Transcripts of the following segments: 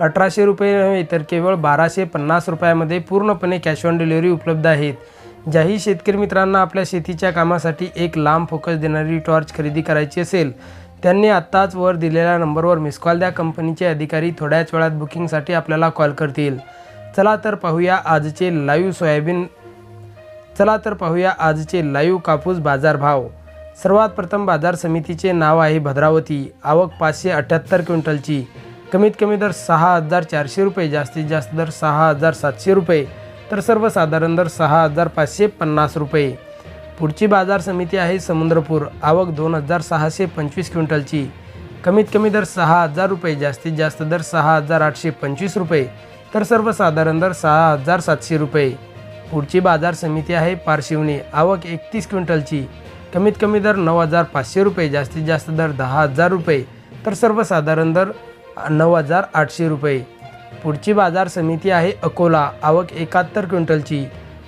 अठराशे रुपये नव्हे तर केवळ बाराशे पन्नास रुपयामध्ये पूर्णपणे कॅश ऑन डिलिव्हरी उपलब्ध आहेत. ज्याही शेतकरी मित्रांना आपल्या शेतीच्या कामासाठी एक लांब फोकस देणारी टॉर्च खरेदी करायची असेल त्यांनी आत्ताच वर दिलेल्या नंबरवर मिस कॉल द्या. कंपनीचे अधिकारी थोड्याच वेळात बुकिंगसाठी आपल्याला कॉल करतील. चला तर पाहूया आजचे लाईव्ह सोयाबीन चला तर पाहूया आजचे लाईव्ह कापूस बाजारभाव. सर्वात प्रथम बाजार समितीचे नाव आहे भद्रावती. आवक पाचशे अठ्ठ्याहत्तर क्विंटलची. कमीत कमी दर सहा हजार चारशे रुपये जास्तीत जास्त दर सहा हजार सातशे रुपये तर सर्वसाधारण दर सहा हजार पाचशे पन्नास रुपये. पुढची बाजार समिती आहे समुद्रपूर आवक दोन हजार सहाशे पंचवीस क्विंटलची. कमीत कमी दर सहा हजार रुपये जास्तीत जास्त दर सहा हजार आठशे पंचवीस रुपये तर सर्वसाधारण दर सहा हजार सातशे रुपये. पुढची बाजार समिती आहे पारशिवनी आवक एकतीस क्विंटलची. कमीत कमी दर नऊ हजार पाचशे रुपये जास्तीत जास्त दर दहा हजार रुपये तर सर्वसाधारण दर नऊ हजार आठशे रुपये. पुढची बाजार समिती आहे अकोला. आवक एकाहत्तर क्विंटलची.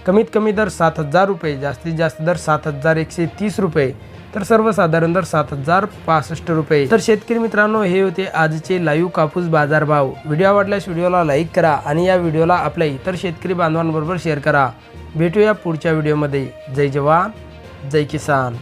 कमीत कमी दर सात हजार रुपये जास्तीत जास्त दर सात हजार एकशे तीस रुपये तर सर्वसाधारण दर सात हजार पासष्ट रुपये. तर शेतकरी मित्रांनो हे होते आजचे लाईव्ह कापूस बाजारभाव. व्हिडिओ आवडल्यास व्हिडिओला लाईक करा आणि या व्हिडिओला आपल्या इतर शेतकरी बांधवांबरोबर शेअर करा. भेटूया पुढच्या व्हिडिओमध्ये. जय जवान जय किसान.